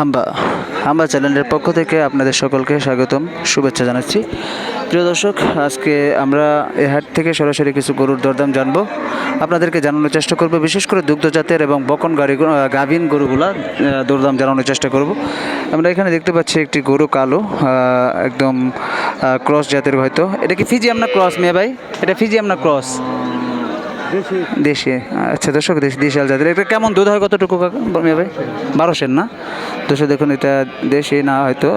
হাম্বা হাম্বা চ্যানেলের পক্ষ থেকে আপনাদের সকলকে স্বাগতম, শুভেচ্ছা জানাচ্ছি। প্রিয় দর্শক, আজকে আমরা এ হাট থেকে সরাসরি কিছু গরুর দরদাম জানব। আপনাদেরকে জানানোর চেষ্টা করব, বিশেষ করে দুগ্ধজাতের এবং বকন গাড়ি গাভীন গরুগুলা দরদাম জানানোর চেষ্টা করব। আমরা এখানে দেখতে পাচ্ছি একটি গরু কালো একদম ক্রস জাতের হয়তো। এটা কি ফিজিয়াম না ক্রস মেয়ে ভাই? এটা ফিজিয়াম না ক্রস? দেশি? আচ্ছা দর্শক দেশি দেশাল জাতের। এটা কেমন দুধ হয় কতটুকু কাকা? মেয়ে ভাই? বারোশের না? দর্শক দেখুন এটা দেশি না হয়তো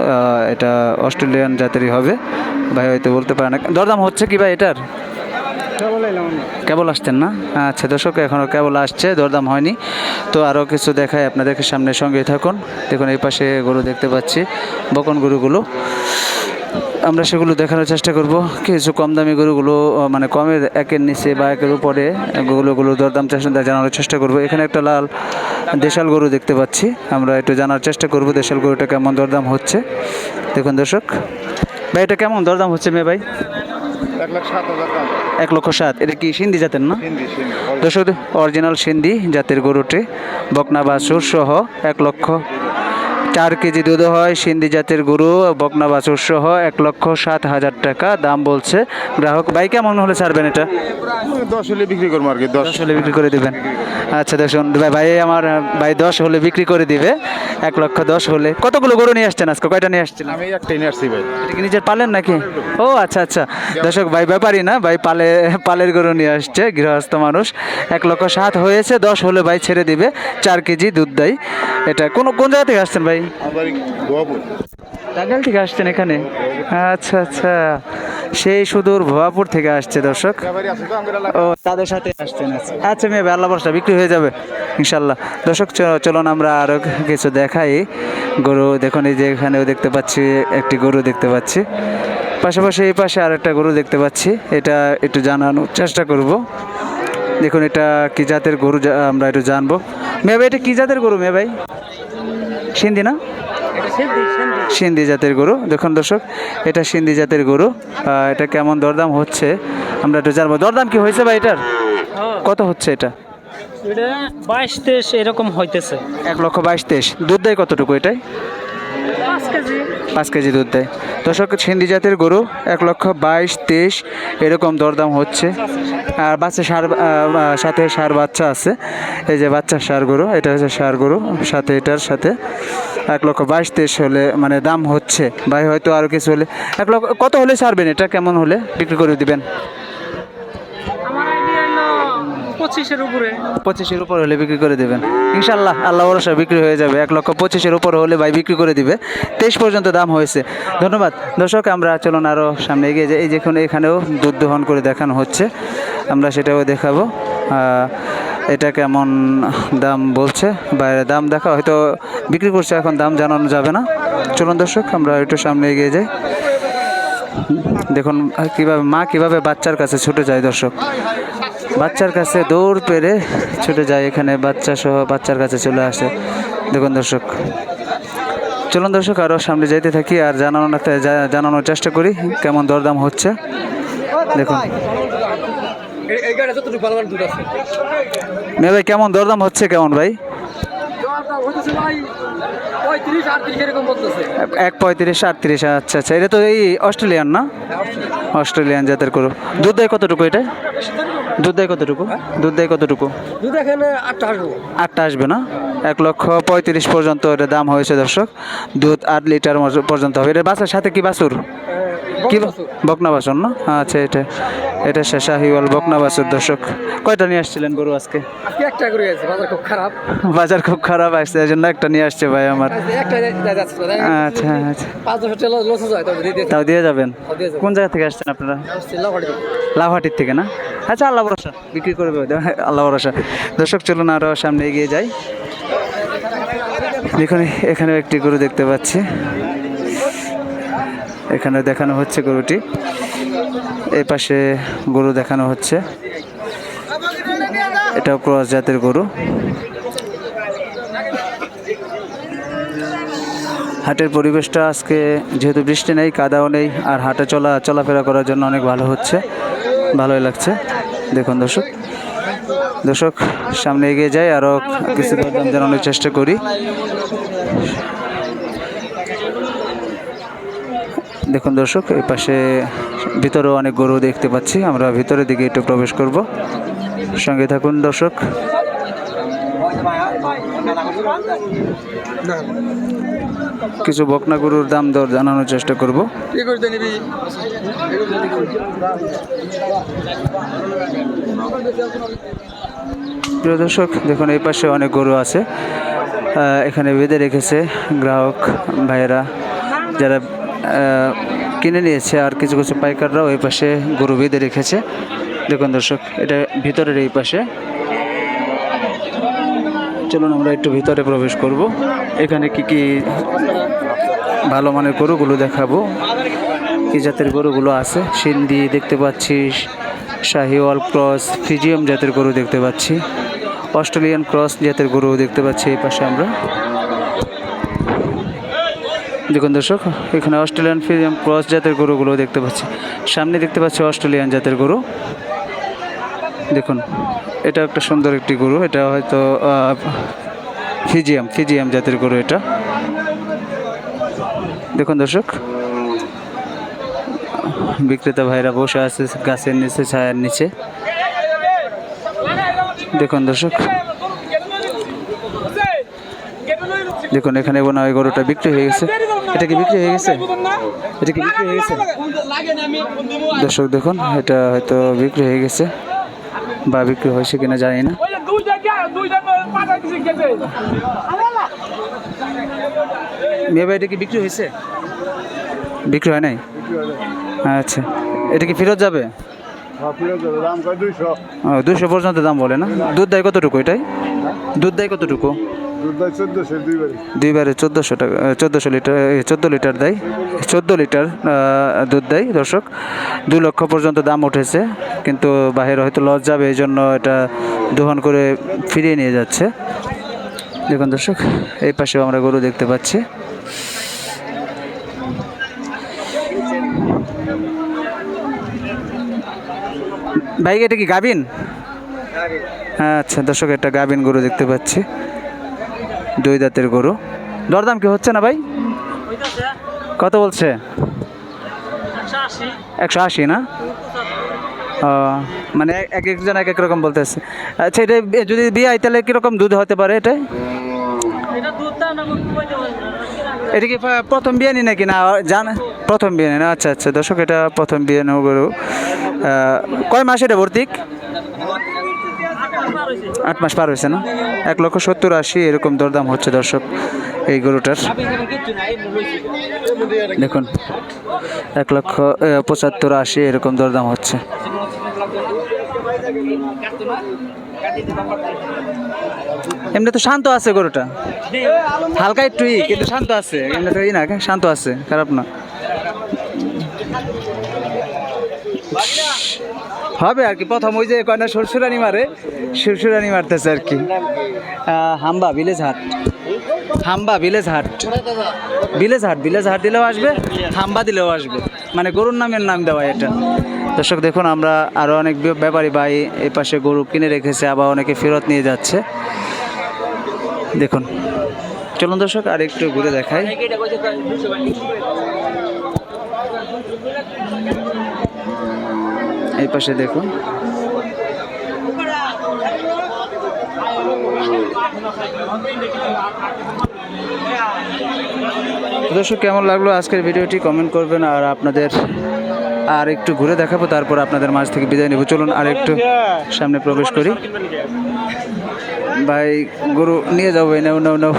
এটা অস্ট্রেলিয়ান জাতেরই হবে। ভাই হয়তো বলতে পারে না। দরদাম হচ্ছে কি ভাই এটার? কেবল আসতেন না? আচ্ছা দর্শক এখনও কেবল আসছে দরদাম হয়নি। তো আরও কিছু দেখায় আপনাদেরকে সামনে সঙ্গে থাকুন। দেখুন এই পাশে গরু দেখতে পাচ্ছি বকন গরুগুলো। আমরা সেগুলো দেখানোর চেষ্টা করব। কিছু কম দামি গরুগুলো মানে কমের একের নিচে বা একের উপরে গরুগুলো দরদাম চেষ্টা জানানোর চেষ্টা করব। এখানে একটা লাল দেশাল গরু দেখতে পাচ্ছি। আমরা একটু জানার চেষ্টা করব দেশাল গরুটা কেমন দরদাম হচ্ছে। দেখুন দর্শক ভাই এটা কেমন দরদাম হচ্ছে মেয়ে ভাই? এক লক্ষ সাত। এটা কি সিন্ধি জাতের না? দর্শক অরিজিনাল সিন্ধি জাতের গরুটি। বকনা বাছুর সহ এক লক্ষ চার কেজি দুধ হয় সিন্ধি জাতের গরু বকনা বাছুর সহ এক লক্ষ সাত হাজার টাকা দাম বলছে গ্রাহক। ভাই কেমন হলে ছাড়বেন এটা? দশ হলে বিক্রি করব আর কি দশ। হলে বিক্রি করে দিবেন। আচ্ছা দেখুন ভাই ভাই আমার ভাই দশ হলে বিক্রি করে দিবে এক লক্ষ দশ হলে। কতগুলো গরু নিয়ে আসছেন আজকে? কয়টা নিয়ে আসছেন আমি একটাই নিয়ে আসছি ভাই। এটা কি নিজের পালেন নাকি? ও আচ্ছা আচ্ছা। দর্শক ভাই ব্যাপারই না ভাই পালে পালের গরু নিয়ে আসছে গৃহস্থ মানুষ। এক লক্ষ সাত হয়েছে দশ হলে ভাই ছেড়ে দিবে চার কেজি দুধ দেয়। এটা কোন কোন জায়গা থেকে আসছেন ভাই? থেকে আসছেন এখানে? আচ্ছা আচ্ছা। সেই সুদূর ভুয়াপুর থেকে আসছে দর্শক। ও, তাদের সাথে আসছেন। আচ্ছা। মেয়ে আল্লাহ বর্ষা বিক্রি হয়ে যাবে, ইনশাল্লাহ। দর্শক চলুন আমরা আরও কিছু দেখাই। গরু, দেখুন এই যে এখানেও দেখতে পাচ্ছি, একটি গরু দেখতে পাচ্ছি। পাশাপাশি এই পাশে আর একটা গরু দেখতে পাচ্ছি। এটা একটু জানানোর চেষ্টা করব। দেখুন এটা কি জাতের গরু আমরা একটু জানব। মেয়ে ভাই, এটা কি জাতের গরু মেয়ে ভাই? সিন্ধি না? সিন্ধি জাতের গরু। দেখুন দর্শক এটা সিন্ধি জাতের গরু। এটা কেমন দরদাম হচ্ছে? আমরা একটু জানব। দরদাম কি হয়েছে ভাই এটার? কত হচ্ছে এটা? এটা বাইশ তেইশ এরকম হইতেছে। এক লক্ষ বাইশ তেইশ। দুধ দেয় কতটুকু এটাই? পাঁচ কেজি। দুধ দেয়। দর্শক, সিন্ধি জাতের গরু, এক লক্ষ বাইশ, তেইশ, এরকম দরদাম হচ্ছে। আর বাচ্চা সার সাথে সার বাচ্চা আছে। এই যে বাচ্চা সার গরু, এটা হচ্ছে সার গরু, সাথে এটার সাথে এক লক্ষ বাইশ, তেইশ হলে মানে দাম হচ্ছে। ভাই, হয়তো আরও কিছু হলে এক লক্ষ কত হলে ছাড়বেন এটা কেমন হলে? বিক্রি করে দিবেন। পঁচিশের উপরে। পঁচিশের উপর হলে বিক্রি করে দেবেন। ইনশাল্লাহ আল্লাহ ভরসা বিক্রি হয়ে যাবে। এক লক্ষ পঁচিশের উপর হলে ভাই বিক্রি করে দিবে। তেইশ পর্যন্ত দাম হয়েছে। ধন্যবাদ। দর্শক, আমরা চলুন আরও সামনে এগিয়ে যাই। এই যেখানে এখানেও দুধ দহন করে দেখানো হচ্ছে। আমরা সেটাও দেখাবো। এটা কেমন দাম বলছে? বাইরে দাম দেখা, হয়তো বিক্রি করছে, এখন দাম জানানো যাবে না। চলুন দর্শক, আমরা একটু সামনে এগিয়ে যাই। দেখুন কীভাবে, মা কীভাবে বাচ্চার কাছে ছুটে যায় দর্শক। বাচ্চার কাছে দৌড় পেরে ছুটে যায় এখানে বাচ্চা সহ বাচ্চার কাছে চলে আসে। দেখুন দর্শক, চলুন দর্শক আরও সামনে যাইতে থাকি আর জানানো জানানোর চেষ্টা করি কেমন দরদাম হচ্ছে। দেখুন। মেয়ে ভাই, কেমন দরদাম হচ্ছে, কেমন ভাই? এক পঁয়ত্রিশ, আটত্রিশ আচ্ছা আচ্ছা। এটা তো এই অস্ট্রেলিয়ান না? অস্ট্রেলিয়ান জাতের করো দুধ দেয় কতটুকু এটা? দুধ দেয় কতটুকু? দুধ দেয় কতটুকু? দুধ এখানে আটটা আসব। আটটা আসবে না? এক লক্ষ পঁয়ত্রিশ পর্যন্ত এটা দাম হয়েছে দর্শক। দুধ আট লিটার পর্যন্ত হবে। এটা বাসার সাথে কি বাসুর? কি বকনা বাসন না? আচ্ছা এটা এটা শেষাহিওয়াল বকনা বাসুর দর্শক। কয়টা নিয়ে আসছিলেন গরু আজকে? একটা করে আছে বাজার খুব খারাপ। বাজার খুব খারাপ আসছে এই জন্য একটা নিয়ে আসছে ভাই আমার। আচ্ছা আচ্ছা হয় তবে দিয়ে তাও দিয়ে যাবেন? কোন জায়গা থেকে আসছেন আপনারা? লাভাটির থেকে না? আচ্ছা আল্লাহ ভরসা। বিক্রি করবে আল্লাহ ভরসা। দর্শক, চলুন আরও সামনে এগিয়ে যাই। দেখুন, এখানেও একটি গরু দেখতে পাচ্ছি। এখানে দেখানো হচ্ছে গরুটি। এই পাশে গরু দেখানো হচ্ছে। এটাও ক্রস জাতের গরু। হাটের পরিবেশটা আজকে, যেহেতু বৃষ্টি নেই, কাদাও নেই, আর হাটে চলা, চলাফেরা করার জন্য অনেক ভালো হচ্ছে। ভালোই লাগছে। দেখুন দর্শক। দর্শক, সামনে এগিয়ে যাই আরও কিছু দরদাম জানানোর চেষ্টা করি। দেখুন দর্শক, এই পাশে ভিতরেও অনেক গরু দেখতে পাচ্ছি। আমরা ভিতরের দিকে একটু প্রবেশ করব। সঙ্গে থাকুন দর্শক। কিছু বকনা গরুর দাম দর জানানোর চেষ্টা করব। প্রিয় দর্শক দেখুন এই পাশে অনেক গরু আছে। এখানে বেঁধে রেখেছে গ্রাহক ভাইয়েরা। যারা কিনে নিয়েছে আর কিছু কিছু পাইকাররাও এই পাশে গরু বেঁধে রেখেছে। দেখুন দর্শক এটা ভিতরের এই পাশে। চলুন, আমরা একটু ভিতরে প্রবেশ করব। এখানে কি কি ভালো মানের গরুগুলো দেখাবো। কি জাতের গরুগুলো আছে? সিন্ধি দেখতে পাচ্ছি, শাহিওয়াল ক্রস, ফিজিয়াম জাতের গরু দেখতে পাচ্ছি। অস্ট্রেলিয়ান ক্রস জাতের গরু দেখতে পাচ্ছি এই পাশে আমরা। দেখুন দর্শক, এখানে অস্ট্রেলিয়ান ফিজিয়াম ক্রস জাতের গরুগুলো দেখতে পাচ্ছি। সামনে দেখতে পাচ্ছি অস্ট্রেলিয়ান জাতের গরু। দেখুন এটা একটা সুন্দর একটি গরু, এটা হয়তো ফিজিয়াম ফিজিয়াম জাতের গরু এটা। দেখুন দর্শক, বিক্রেতা ভাইরা বসে আছে গাছের নিচে, ছায়ার নিচে। দেখুন দর্শক, দেখুন এখানে মনে হয় গরুটা বিক্রি হয়ে গেছে। এটা কি বিক্রি হয়ে গেছে? এটা কি বিক্রি হয়ে গেছে? দর্শক, দেখুন, এটা হয়তো বিক্রি হয়ে গেছে। বা বিক্রি হয়েছে কিনা জানি না। মেয়ে ভাই এটা কি বিক্রি হয়েছে? বিক্রি হয় নাই? আচ্ছা। এটা কি ফেরত যাবে? দুইশো। দুশো পর্যন্ত দাম বলে না? দুধ দেয় কতটুকু এটাই? দুধ দেয় কতটুকু? দুইবারে দুইবারে চোদ্দোশো টাকা চোদ্দোশো লিটার চোদ্দ লিটার দেয়। চোদ্দ লিটার দুধ দেয় দর্শক। দু লক্ষ পর্যন্ত দাম উঠেছে কিন্তু বাইরে হয়তো লস যাবে এই জন্য এটা দোহন করে ফিরিয়ে নিয়ে যাচ্ছে। দেখুন দর্শক এই পাশেও আমরা গরু দেখতে পাচ্ছি। ভাই এটা কি গাবিন আচ্ছা দর্শক একটা গাবিন গরু দেখতে পাচ্ছি। দুই দাঁতের গরু। দরদাম কি হচ্ছে না ভাই? কত বলছে? একশো আশি না? মানে এক- এক একজন এক এক রকম বলতেছে। আচ্ছা এটা যদি বিয়ে হয় তাহলে কীরকম দুধ হতে পারে এটা? এটা কি প্রথম বিয়ে নাকি না? জান প্রথম বিয়ে না? আচ্ছা আচ্ছা দর্শক, এটা প্রথম বিয়ে নেব কয় মাস এটা ভর্তিক? আট মাস পার হয়েছে না? এক লক্ষ সত্তর আশি এরকম দরদাম হচ্ছে দর্শক এই গরুটার। দেখুন, এক লক্ষ পঁচাত্তর আশি এরকম দরদাম হচ্ছে। এমনি তো শান্ত আছে গরুটা। হালকা একটু কিন্তু শান্ত আছে। এমনি তো না, শান্ত আছে, খারাপ না। হবে আর কি। প্রথম ওই যে কয়না সুরসুরানি মারে সুরসুরানি মারতেছে আর কি। হাম্বা ভিলেজ হাট। হাম্বা ভিলেজ হাট। ভিলেজ হাট ভিলেজ হাট দিলেও আসবে, হাম্বা দিলেও আসবে। মানে গরুর নামের নাম দেওয়া এটা। দর্শক, দেখুন, আমরা আরও অনেক ব্যাপারী ভাই এই পাশে গরু কিনে রেখেছে, আবার অনেকে ফেরত নিয়ে যাচ্ছে। দেখুন। চলুন দর্শক, আর একটু ঘুরে দেখাই। এই পাশে দেখুন। দর্শক কেমন লাগল আজকের ভিডিওটি? কমেন্ট করবেন আর আপনাদের আর একটু ঘুরে দেখাবো তারপর আপনাদের মাঝ থেকে বিদায় নেব। চলুন আর একটু সামনে প্রবেশ করি। ভাই গরু নিয়ে যাব এই নাও নাও নাও।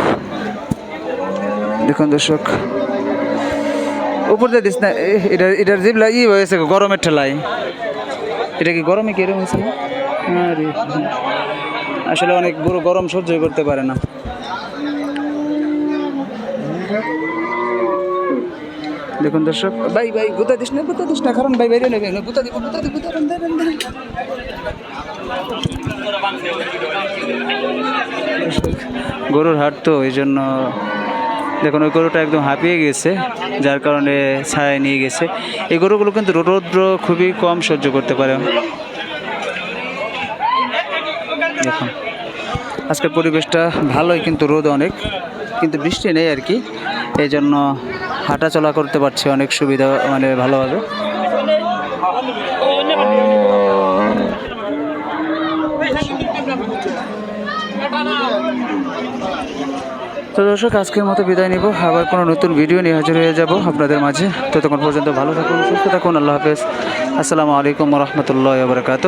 দেখুন দর্শক উপর দিয়ে দিস না এ, এটা এটার জিবলা ই হয়েছে গরমের ঠেলায়। এটা কি গরমে কিরম হয়েছে আরে। আসলে অনেক গরু গরম সহ্য করতে পারে না। দেখুন দর্শক ভাই ভাই গুতা দিস না গুতা দিস না কারণ ভাই বাইরে নেবে গুতা দিব গুতা দিব গুতা দেন। গরুর হাট তো এই জন্য দেখুন, ওই গরুটা একদম হাঁপিয়ে গেছে, যার কারণে ছায়ায় নিয়ে গেছে। এই গরুগুলো কিন্তু রৌদ্র খুবই কম সহ্য করতে পারে। দেখুন, আজকের পরিবেশটা ভালোই কিন্তু রোদ অনেক, কিন্তু বৃষ্টি নেই আর কি। এই জন্য হাঁটা চলা করতে পারছি অনেক সুবিধা মানে ভালোভাবে। তো দর্শক, আজকের মতো বিদায় নিব। আবার কোনো নতুন ভিডিও নিয়ে হাজির হয়ে যাব আপনাদের মাঝে। ততক্ষণ পর্যন্ত ভালো থাকুন, সুস্থ থাকুন, আল্লাহ হাফেজ। আসসালামু আলাইকুম রহমতুল্লাহ বরকাত